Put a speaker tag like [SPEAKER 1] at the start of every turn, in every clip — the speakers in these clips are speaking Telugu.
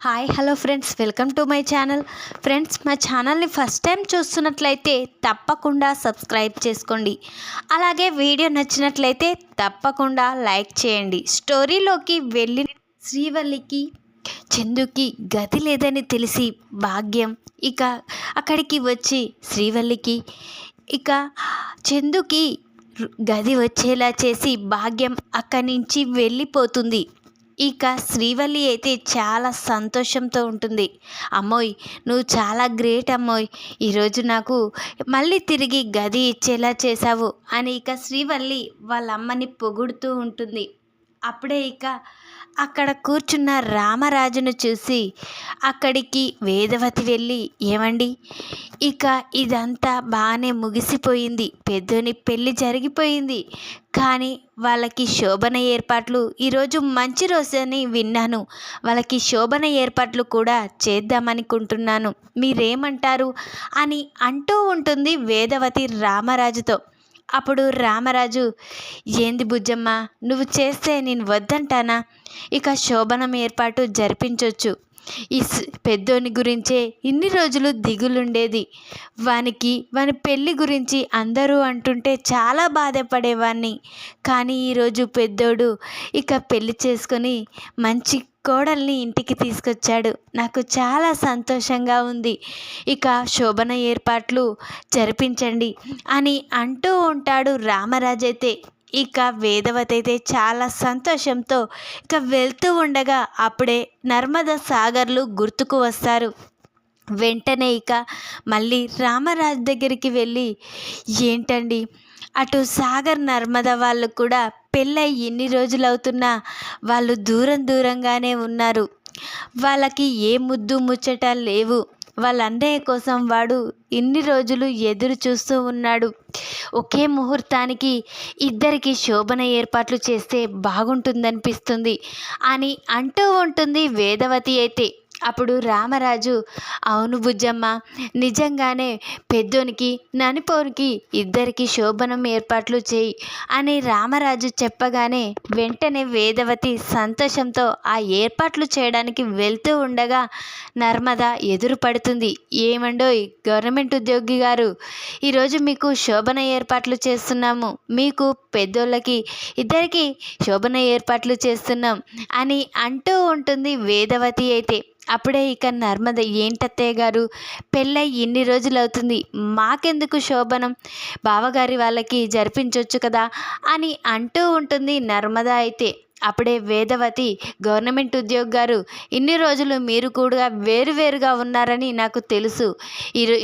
[SPEAKER 1] Hi hello friends welcome to my channel friends మా ఛానల్ని ఫస్ట్ టైం చూస్తున్నట్లయితే తప్పకుండా సబ్స్క్రైబ్ చేసుకోండి. అలాగే వీడియో నచ్చినట్లయితే తప్పకుండా లైక్ చేయండి. స్టోరీలోకి వెళ్ళి శ్రీవల్లికి చందుకి గతి లేదని తెలిసి భాగ్యం. ఇక అక్కడికి వచ్చి శ్రీవల్లికి ఇక చందుకి గది వచ్చేలా చేసి భాగ్యం అక్కడి నుంచి వెళ్ళిపోతుంది. ఇక శ్రీవల్లి అయితే చాలా సంతోషంతో ఉంటుంది. అమ్మోయ్ నువ్వు చాలా గ్రేట్ అమ్మోయ్. ఈరోజు నాకు మళ్ళీ తిరిగి గది ఇచ్చేలా చేశావు అని ఇక శ్రీవల్లి వాళ్ళ అమ్మని పొగుడుతూ ఉంటుంది. అప్పుడే ఇక అక్కడ కూర్చున్న రామరాజును చూసి అక్కడికి వేదవతి వెళ్ళి ఏమండి? ఇక ఇదంతా బాగానే ముగిసిపోయింది. పెద్దోని పెళ్ళి జరిగిపోయింది. కానీ వాళ్ళకి శోభన ఏర్పాట్లు ఈరోజు మంచి రోజు అని విన్నాను. వాళ్ళకి శోభన ఏర్పాట్లు కూడా చేద్దామనుకుంటున్నాను. మీరేమంటారు? అని అంటూ ఉంటుంది వేదవతి రామరాజుతో. అప్పుడు రామరాజు ఏంది బుజ్జమ్మ నువ్వు చేస్తే నేను వద్దంటానా? ఇక శోభనం ఏర్పాటు జరిపించవచ్చు ఈ పెద్దోని గురించే ఇన్ని రోజులు దిగులుండేది. వానికి వాని పెళ్ళి గురించి అందరూ అంటుంటే చాలా బాధపడేవాడిని కానీ ఈరోజు పెద్దోడు ఇక పెళ్ళి చేసుకొని మంచి కోడల్ని ఇంటికి తీసుకొచ్చాడు. నాకు చాలా సంతోషంగా ఉంది. ఇక శోభన ఏర్పాట్లు జరిపించండి అని అంటూ ఉంటాడు రామరాజైతే. ఇక వేదవతి అయితే చాలా సంతోషంతో ఇక వెళ్తూ ఉండగా అప్పుడే నర్మద సాగర్లు గుర్తుకు వస్తారు. వెంటనే ఇక మళ్ళీ రామరాజు దగ్గరికి వెళ్ళి ఏంటండి? అటు సాగర్ నర్మద వాళ్ళు కూడా పెళ్ళై ఎన్ని రోజులు అవుతున్నా వాళ్ళు దూరం దూరంగానే ఉన్నారు. వాళ్ళకి ఏ ముద్దు ముచ్చట లేవు. వాళ్ళ అన్నయ్య కోసం వాడు ఇన్ని రోజులు ఎదురు చూస్తూ ఉన్నాడు. ఒకే ముహూర్తానికి ఇద్దరికి శోభన ఏర్పాట్లు చేస్తే బాగుంటుందనిపిస్తుంది అని అంటూ ఉంటుంది వేదవతి అయితే. అప్పుడు రామరాజు అవును బుజ్జమ్మ నిజంగానే పెద్దోనికి ననిపోనికి ఇద్దరికి శోభనం ఏర్పాట్లు చేయి అని రామరాజు చెప్పగానే వెంటనే వేదవతి సంతోషంతో ఆ ఏర్పాట్లు చేయడానికి వెళ్తూ ఉండగా నర్మద ఎదురు పడుతుంది ఏమండోయ్ గవర్నమెంట్ ఉద్యోగి గారు ఈరోజు మీకు శోభన ఏర్పాట్లు చేస్తున్నాము. మీకు పెద్దోళ్ళకి ఇద్దరికి శోభన ఏర్పాట్లు చేస్తున్నాం అని అంటూ ఉంటుంది వేదవతి అయితే. అప్పుడే ఇక నర్మద ఏంటత్తయ్య గారు? పెళ్ళై ఇన్ని రోజులు అవుతుంది మాకెందుకు శోభనం? బావగారి వాళ్ళకి జరిపించవచ్చు కదా అని అంటూ ఉంటుంది నర్మద అయితే. అప్పుడే వేదవతి గవర్నమెంట్ ఉద్యోగి గారు ఇన్ని రోజులు మీరు కూడా వేరువేరుగా ఉన్నారని నాకు తెలుసు.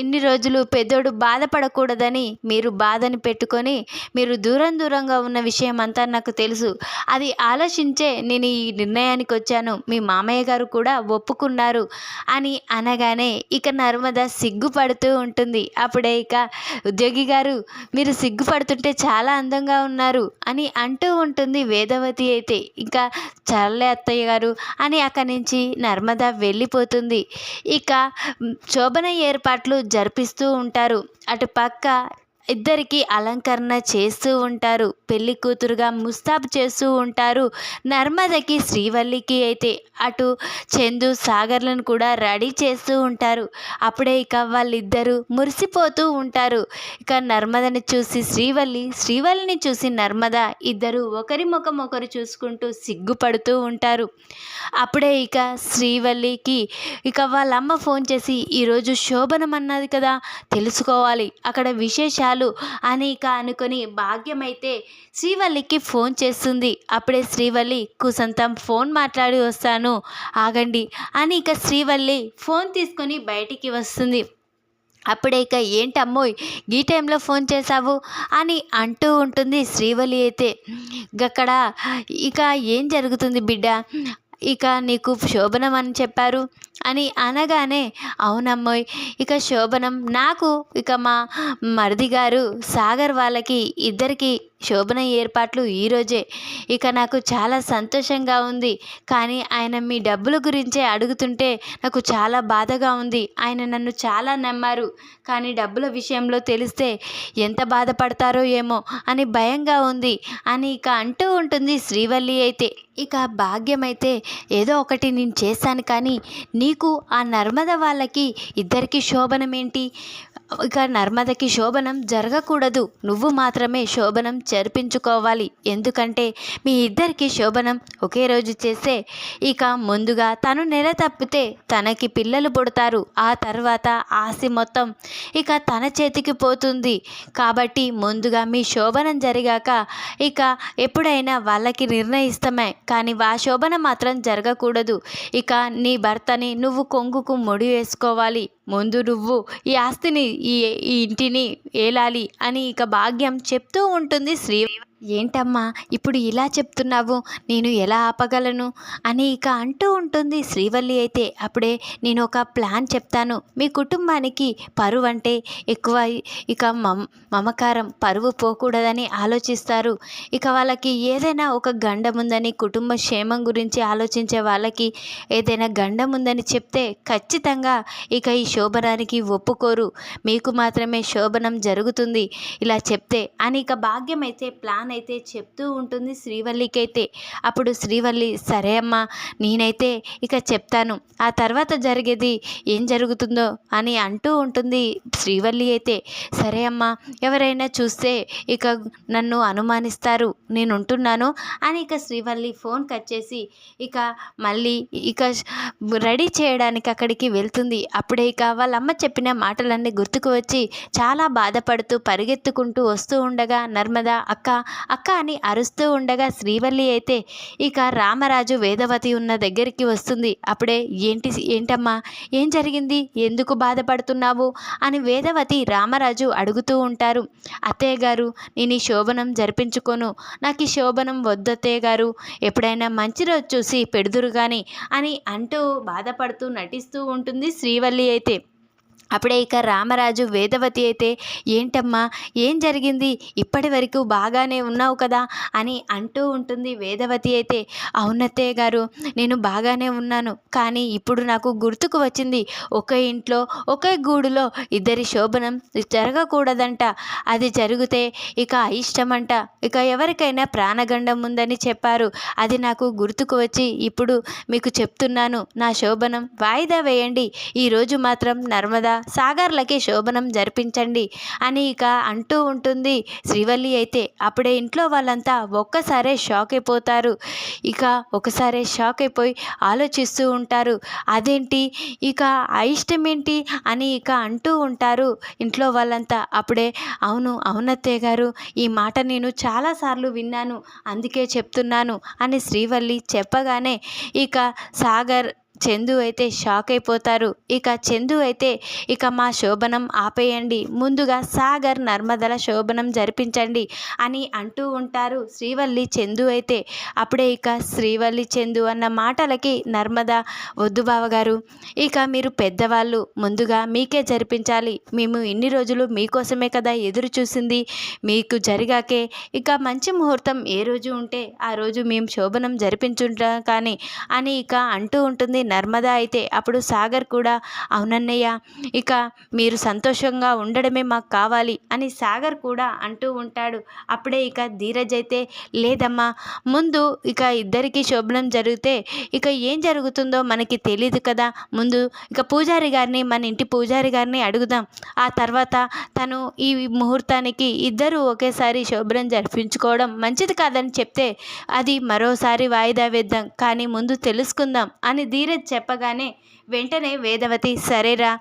[SPEAKER 1] ఇన్ని రోజులు పెద్దోడు బాధపడకూడదని మీరు బాధని పెట్టుకొని మీరు దూరం దూరంగా ఉన్న విషయం అంతా నాకు తెలుసు. అది ఆలోచించే నేను ఈ నిర్ణయానికి వచ్చాను. మీ మామయ్య గారు కూడా ఒప్పుకున్నారు అని అనగానే ఇక నర్మద సిగ్గుపడుతూ ఉంటుంది. అప్పుడే ఇక ఉద్యోగి గారు మీరు సిగ్గుపడుతుంటే చాలా అందంగా ఉన్నారు అని అంటూ ఉంటుంది వేదవతి అయితే. ఇంకా చల్లే అత్తయ్య గారు అని అక్కడి నుంచి నర్మద వెళ్ళిపోతుంది. ఇక శోభన ఏర్పాట్లు జరిపిస్తూ ఉంటారు. అటు పక్క ఇద్దరికి అలంకరణ చేస్తూ ఉంటారు. పెళ్ళి కూతురుగా ముస్తాబు చేస్తూ ఉంటారు. నర్మదకి శ్రీవల్లికి అయితే అటు చందు సాగర్లను కూడా రెడీ చేస్తూ ఉంటారు. అప్పుడే ఇక వాళ్ళిద్దరూ మురిసిపోతూ ఉంటారు. ఇక నర్మదని చూసి శ్రీవల్లి శ్రీవల్లిని చూసి నర్మద ఇద్దరు ఒకరి ముఖం ఒకరు చూసుకుంటూ సిగ్గుపడుతూ ఉంటారు. అప్పుడే ఇక శ్రీవల్లికి ఇక వాళ్ళమ్మ ఫోన్ చేసి ఈరోజు శోభనం అన్నది కదా తెలుసుకోవాలి. అక్కడ విశేషాలు చాలు అని ఇక అనుకొని భాగ్యమైతే శ్రీవల్లికి ఫోన్ చేస్తుంది. అప్పుడే శ్రీవల్లి కుసంతం ఫోన్ మాట్లాడి వస్తాను ఆగండి అని ఇక శ్రీవల్లి ఫోన్ తీసుకొని బయటికి వస్తుంది. అప్పుడే ఇక ఏంటమ్మోయ్ ఈ టైంలో ఫోన్ చేశావు? అని అంటూ ఉంటుంది శ్రీవల్లి అయితే. అక్కడ ఇక ఏం జరుగుతుంది బిడ్డ? ఇక నీకు శోభనం అని చెప్పారు అని అనగానే అవునమ్మోయ్ ఇక శోభనం నాకు ఇక మా మరిది గారు సాగర్ వాళ్ళకి ఇద్దరికి శోభన ఏర్పాట్లు ఈరోజే ఇక నాకు చాలా సంతోషంగా ఉంది. కానీ ఆయన మీ డబ్బుల గురించే అడుగుతుంటే నాకు చాలా బాధగా ఉంది. ఆయన నన్ను చాలా నమ్మారు. కానీ డబ్బుల విషయంలో తెలిస్తే ఎంత బాధపడతారో ఏమో అని భయంగా ఉంది. అని ఇక అంటూ ఉంటుంది శ్రీవల్లి అయితే. ఇక భాగ్యం అయితే ఏదో ఒకటి నేను చేశాను కానీ నీకు ఆ నర్మద వాళ్ళకి ఇద్దరికి శోభనం ఏంటి ఇక నర్మదకి శోభనం జరగకూడదు. నువ్వు మాత్రమే శోభనం జరిపించుకోవాలి. ఎందుకంటే మీ ఇద్దరికి శోభనం ఒకే రోజు చేస్తే ఇక ముందుగా తను నెల తప్పితే తనకి పిల్లలు పుడతారు. ఆ తర్వాత ఆస్తి మొత్తం ఇక తన చేతికి పోతుంది. కాబట్టి ముందుగా మీ శోభనం జరిగాక ఇక ఎప్పుడైనా వాళ్ళకి నిర్ణయిస్తామే. కానీ ఆ శోభనం మాత్రం జరగకూడదు. ఇక నీ భర్తని నువ్వు కొంగుకు ముడి వేసుకోవాలి. ముందు నువ్వు ఈ ఆస్తిని ఈ ఈ ఇంటిని ఏలాలి అని ఇక భాగ్యం చెప్తూ ఉంటుంది శ్రీ ఏంటమ్మా ఇప్పుడు ఇలా చెప్తున్నావు? నేను ఎలా ఆపగలను? అని ఇక అంటూ ఉంటుంది శ్రీవల్లి అయితే. అప్పుడే నేను ఒక ప్లాన్ చెప్తాను. మీ కుటుంబానికి పరువు అంటే ఎక్కువ ఇక మమ మమకారం పరువు పోకూడదని ఆలోచిస్తారు. ఇక వాళ్ళకి ఏదైనా ఒక గండం ఉందని కుటుంబ క్షేమం గురించి ఆలోచించే వాళ్ళకి ఏదైనా గండం ఉందని చెప్తే ఖచ్చితంగా ఇక ఈ శోభనానికి ఒప్పుకోరు. మీకు మాత్రమే శోభనం జరుగుతుంది ఇలా చెప్తే అని ఇక భాగ్యం అయితే ప్లాన్ అయితే చెప్తూ ఉంటుంది శ్రీవల్లికి అయితే అప్పుడు శ్రీవల్లి సరే అమ్మా నేనైతే ఇక చెప్తాను. ఆ తర్వాత జరిగేది ఏం జరుగుతుందో అని అంటూ ఉంటుంది శ్రీవల్లి అయితే. సరే అమ్మా ఎవరైనా చూస్తే ఇక నన్ను అనుమానిస్తారు నేను ఉంటున్నాను అని ఇక శ్రీవల్లి ఫోన్ కట్ చేసి ఇక మళ్ళీ ఇక రెడీ చేయడానికి అక్కడికి వెళ్తుంది. అప్పుడే ఇక వాళ్ళ అమ్మ చెప్పిన మాటలన్నీ గుర్తుకు వచ్చి చాలా బాధపడుతూ పరిగెత్తుకుంటూ వస్తూ ఉండగా నర్మదా అక్క అక్క అని అరుస్తూ ఉండగా శ్రీవల్లి అయితే ఇక రామరాజు వేదవతి ఉన్న దగ్గరికి వస్తుంది. అప్పుడే ఏంటి ఏంటమ్మా? ఏం జరిగింది? ఎందుకు బాధపడుతున్నావు? అని వేదవతి రామరాజు అడుగుతూ ఉంటారు. అత్తయ్య గారు నేను ఈ శోభనం జరిపించుకోను. నాకు ఈ శోభనం వద్దత్తయ్య గారు. ఎప్పుడైనా మంచి రోజు చూసి పెడుదురు కానీ అని అంటూ బాధపడుతూ నటిస్తూ ఉంటుంది శ్రీవల్లి అయితే. అప్పుడే ఇక రామరాజు వేదవతి అయితే ఏంటమ్మా ఏం జరిగింది? ఇప్పటి వరకు బాగానే ఉన్నావు కదా? అని అంటూ ఉంటుంది వేదవతి అయితే. అవునత్తయ్య గారు నేను బాగానే ఉన్నాను కానీ ఇప్పుడు నాకు గుర్తుకు వచ్చింది ఒక ఇంట్లో ఒకే గూడులో ఇద్దరి శోభనం జరగకూడదంట. అది జరిగితే ఇక అయిష్టమంట. ఇక ఎవరికైనా ప్రాణగండం ఉందని చెప్పారు. అది నాకు గుర్తుకు వచ్చి ఇప్పుడు మీకు చెప్తున్నాను నా శోభనం వాయిదా వేయండి. ఈరోజు మాత్రం నర్మదా సాగర్లకి శోభనం జరిపించండి అని ఇక అంటూ ఉంటుంది. శ్రీవల్లి అయితే అప్పుడే ఇంట్లో వాళ్ళంతా ఒక్కసారే షాక్ అయిపోతారు. ఇక ఒకసారి షాక్ అయిపోయి ఆలోచిస్తూ ఉంటారు. అదేంటి? ఇక అయిష్టం ఏంటి? అని ఇక అంటూ ఉంటారు. ఇంట్లో వాళ్ళంతా అప్పుడే అవును అవునత్తయ్య గారు ఈ మాట నేను చాలాసార్లు విన్నాను అందుకే చెప్తున్నాను అని శ్రీవల్లి చెప్పగానే ఇక సాగర్ చందు అయితే షాక్ అయిపోతారు. ఇక చందు అయితే ఇక మా శోభనం ఆపేయండి. ముందుగా సాగర్ నర్మదల శోభనం జరిపించండి అని అంటూ ఉంటారు శ్రీవల్లి చందు అయితే. అప్పుడే ఇక శ్రీవల్లి చందు అన్న మాటలకి నర్మద వద్దు బావగారు ఇక మీరు పెద్దవాళ్ళు ముందుగా మీకే జరిపించాలి. మేము ఇన్ని రోజులు మీకోసమే కదా ఎదురు చూసింది. మీకు జరిగాకే. ఇక మంచి ముహూర్తం ఏ రోజు ఉంటే ఆ రోజు మేము శోభనం జరిపించుంటాం కానీ అని ఇక అంటూ ఉంటుంది నర్మదా అయితే అప్పుడు సాగర్ కూడా అవునన్నయ్య ఇక మీరు సంతోషంగా ఉండడమే మాకు కావాలి అని సాగర్ కూడా అంటూ ఉంటాడు. అప్పుడే ఇక ధీరజ్ అయితే లేదమ్మా ముందు ఇక ఇద్దరికి శోభనం జరిగితే ఇక ఏం జరుగుతుందో మనకి తెలియదు కదా. ముందు ఇక పూజారి గారిని మన ఇంటి పూజారి గారిని అడుగుదాం. ఆ తర్వాత తను ఈ ముహూర్తానికి ఇద్దరు ఒకేసారి శోభనం జరిపించుకోవడం మంచిది కాదని చెప్తే అది మరోసారి వాయిదా వేద్దాం. కానీ ముందు తెలుసుకుందాం అని ధీరజ్ చెప్పగానే వెంటనే వేదవతి సరేరా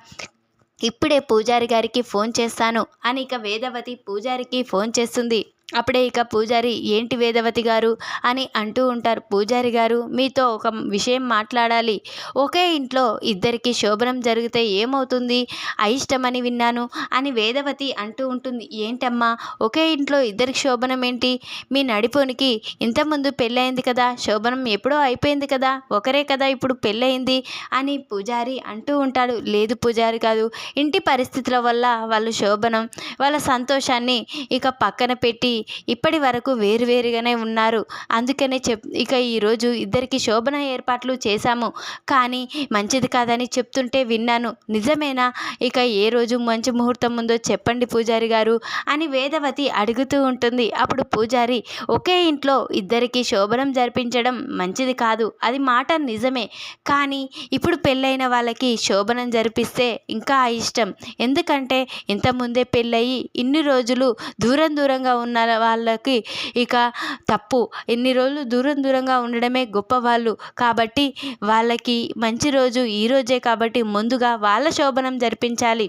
[SPEAKER 1] ఇప్పుడే పూజారి గారికి ఫోన్ చేస్తాను అని ఇక వేదవతి పూజారికి ఫోన్ చేస్తుంది. అప్పుడే ఇక పూజారి ఏంటి వేదవతి గారు? అని అంటూ ఉంటారు. పూజారి గారు మీతో ఒక విషయం మాట్లాడాలి. ఒకే ఇంట్లో ఇద్దరికి శోభనం జరిగితే ఏమవుతుంది? అయిష్టమని విన్నాను అని వేదవతి అంటూ ఉంటుంది. ఏంటమ్మా ఒకే ఇంట్లో ఇద్దరికి శోభనం ఏంటి? మీ నడిపోనికి ఇంతకుముందు పెళ్ళయింది కదా శోభనం ఎప్పుడో అయిపోయింది కదా ఒకరే కదా ఇప్పుడు పెళ్ళయింది అని పూజారి అంటూ ఉంటాడు. లేదు పూజారి కాదు ఇంటి పరిస్థితుల వల్ల వాళ్ళు శోభనం వాళ్ళ సంతోషాన్ని ఇక పక్కన పెట్టి ఇప్పటి వరకు వేరువేరుగానే ఉన్నారు. అందుకనే చెప్ ఇక ఈరోజు ఇద్దరికి శోభన ఏర్పాట్లు చేశాము. కానీ మంచిది కాదని చెప్తుంటే విన్నాను. నిజమేనా? ఇక ఏ రోజు మంచి ముహూర్తం ఉందో చెప్పండి పూజారి గారు అని వేదవతి అడుగుతూ ఉంటుంది. అప్పుడు పూజారి ఒకే ఇంట్లో ఇద్దరికి శోభనం జరిపించడం మంచిది కాదు. అది మాట నిజమే. కానీ ఇప్పుడు పెళ్ళైన వాళ్ళకి శోభనం జరిపిస్తే ఇంకా ఇష్టం. ఎందుకంటే ఇంతకుముందే పెళ్ళయి ఇన్ని రోజులు దూరం దూరంగా ఉన్న వాళ్ళకి ఇక తప్పు. ఎన్ని రోజులు దూరం దూరంగా ఉండడమే గొప్ప వాళ్ళు. కాబట్టి వాళ్ళకి మంచి రోజు ఈ రోజే కాబట్టి ముందుగా వాళ్ళ శోభనం జరిపించాలి.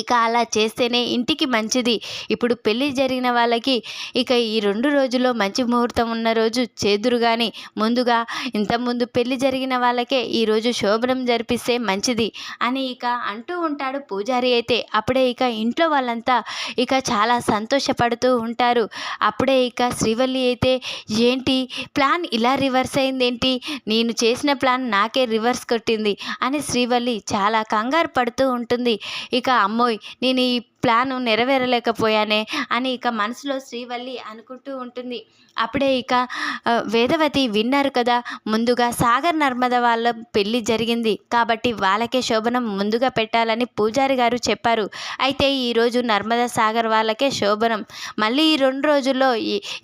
[SPEAKER 1] ఇక అలా చేస్తేనే ఇంటికి మంచిది. ఇప్పుడు పెళ్ళి జరిగిన వాళ్ళకి ఇక ఈ రెండు రోజుల్లో మంచి ముహూర్తం ఉన్న రోజు చేదురు కానీ ముందుగా ఇంతకుముందు పెళ్ళి జరిగిన వాళ్ళకే ఈరోజు శోభనం జరిపిస్తే మంచిది అని ఇక అంటూ ఉంటాడు పూజారి అయితే. అప్పుడే ఇక ఇంట్లో వాళ్ళంతా ఇక చాలా సంతోషపడుతూ ఉంటారు. అప్పుడే ఇక శ్రీవల్లి అయితే ఏంటి? ప్లాన్ ఇలా రివర్స్ అయిందేంటి? నేను చేసిన ప్లాన్ నాకే రివర్స్ కొట్టింది అని శ్రీవల్లి చాలా కంగారు పడుతూ ఉంటుంది. ఇక అమ్మ అమ్మోయ్ నేను ఈ ప్లాను నెరవేరలేకపోయానే అని ఇక మనసులో శ్రీవల్లి అనుకుంటూ ఉంటుంది. అప్పుడే ఇక వేదవతి విన్నారు కదా ముందుగా సాగర్ నర్మద వాళ్ళ పెళ్ళి జరిగింది. కాబట్టి వాళ్ళకే శోభనం ముందుగా పెట్టాలని పూజారి గారు చెప్పారు. అయితే ఈరోజు నర్మదా సాగర్ వాళ్ళకే శోభనం. మళ్ళీ ఈ రెండు రోజుల్లో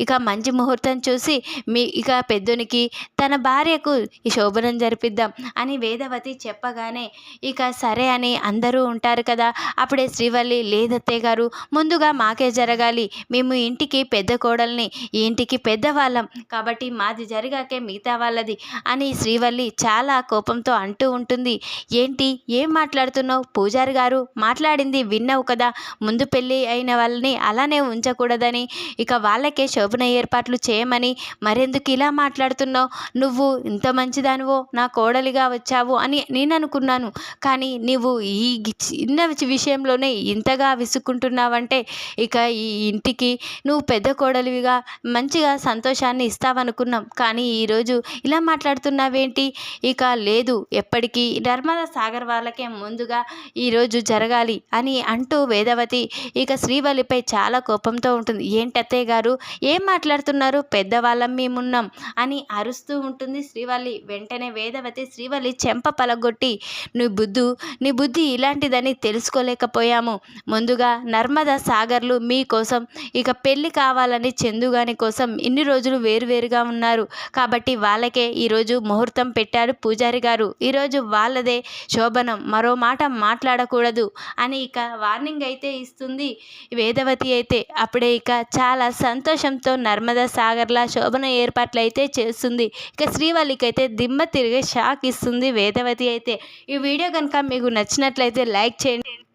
[SPEAKER 1] ఇక మంచి ముహూర్తం చూసి మీ ఇక పెద్దునికి తన భార్యకు ఈ శోభనం జరిపిద్దాం అని వేదవతి చెప్పగానే ఇక సరే అని అందరూ ఉంటారు కదా అప్పుడే శ్రీవల్లి లేదత్తయ్య గారు ముందుగా మాకే జరగాలి. మేము ఇంటికి పెద్ద కోడల్ని ఇంటికి పెద్దవాళ్ళం. కాబట్టి మాది జరిగాకే మిగతా వాళ్ళది అని శ్రీవల్లి చాలా కోపంతో అంటూ ఉంటుంది. ఏంటి? ఏం మాట్లాడుతున్నావు? పూజారి గారు మాట్లాడింది విన్నావు కదా? ముందు పెళ్ళి అయిన వాళ్ళని అలానే ఉంచకూడదని. ఇక వాళ్ళకే శోభన ఏర్పాట్లు చేయమని మరెందుకు ఇలా మాట్లాడుతున్నావు? నువ్వు ఇంత మంచిదానివో? నా కోడలిగా వచ్చావు అని నేను అనుకున్నాను కానీ నువ్వు ఈ చిన్న విషయంలోనే ఇంతగా విసుక్కుంటున్నావంటే ఇక ఈ ఇంటికి నువ్వు పెద్ద కోడలివిగా మంచిగా సంతోషాన్ని ఇస్తావనుకున్నాం. కానీ ఈరోజు ఇలా మాట్లాడుతున్నావేంటి? ఇక లేదు ఎప్పటికీ నర్మదా సాగర్ వాళ్ళకే ముందుగా ఈరోజు జరగాలి అని అంటూ వేదవతి ఇక శ్రీవల్లిపై చాలా కోపంతో ఉంటుంది. ఏంటత్తయ్య గారు ఏం మాట్లాడుతున్నారు? పెద్దవాళ్ళం మేమున్నాం అని అరుస్తూ ఉంటుంది శ్రీవల్లి. వెంటనే వేదవతి శ్రీవల్లి చెంప పలగొట్టి నీ బుద్ధు నీ బుద్ధి ఇలాంటిదని తెలుసుకోలేకపోయాము. ముందు ముందుగా నర్మదా సాగర్లు మీకోసం ఇక పెళ్ళి కావాలని చందుగాని కోసం ఇన్ని రోజులు వేరువేరుగా ఉన్నారు. కాబట్టి వాళ్ళకే ఈరోజు ముహూర్తం పెట్టారు పూజారి గారు. ఈరోజు వాళ్ళదే శోభనం. మరో మాట మాట్లాడకూడదు అని ఇక వార్నింగ్ అయితే ఇస్తుంది వేదవతి అయితే. అప్పుడే ఇక చాలా సంతోషంతో నర్మదా సాగర్ల శోభన ఏర్పాట్లు అయితే చేస్తుంది. ఇక శ్రీవల్లికి అయితే దిమ్మ తిరిగే షాక్ ఇస్తుంది వేదవతి అయితే. ఈ వీడియో కనుక మీకు నచ్చినట్లయితే లైక్ చేయండి.